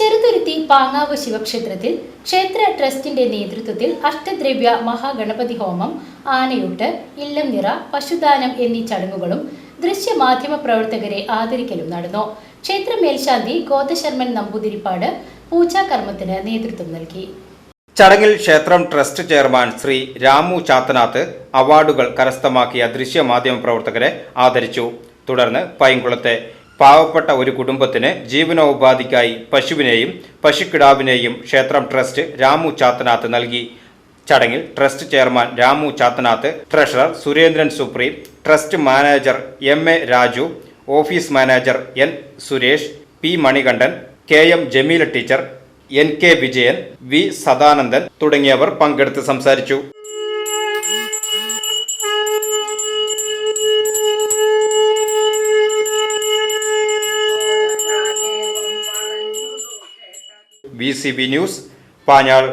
Cheruthuruthy Pangavu ശിവക്ഷേത്രത്തിൽ ക്ഷേത്ര ട്രസ്റ്റിന്റെ നേതൃത്വത്തിൽ അഷ്ടദ്രവ്യ മഹാഗണപതി ഹോമം ആനയൂട്ട് ഇല്ലം നിറ പശുദാനം എന്നീ ചടങ്ങുകളും ദൃശ്യമാധ്യമ പ്രവർത്തകരെ ആദരിക്കലും നടന്നു. ക്ഷേത്ര മേൽശാന്തി ഗോതശർമ്മൻ നമ്പൂതിരിപ്പാട് പൂജാകർമ്മത്തിന് നേതൃത്വം നൽകി. ചടങ്ങിൽ ക്ഷേത്രം ട്രസ്റ്റ് ചെയർമാൻ ശ്രീ രാമു ചാത്തനാത്ത് അവാർഡുകൾ കരസ്ഥമാക്കിയ ദൃശ്യമാധ്യമ പ്രവർത്തകരെ ആദരിച്ചു. തുടർന്ന് പൈങ്കുളത്തെ പാവപ്പെട്ട ഒരു കുടുംബത്തിന് ജീവനോപാധിക്കായി പശുവിനെയും പശുക്കിടാവിനെയും ക്ഷേത്രം ട്രസ്റ്റ് രാമു ചാത്തനാത്ത് നൽകി. ചടങ്ങിൽ trust chairman Ramu Chathanath treasurer Surendran supreme trust manager M A Raju office manager N Suresh P Manikandan K M Jameela teacher N K Vijayan V Sadanandan തുടങ്ങിയവർ പങ്കെടുത്ത് സംസാരിച്ചു. B C B news Panjal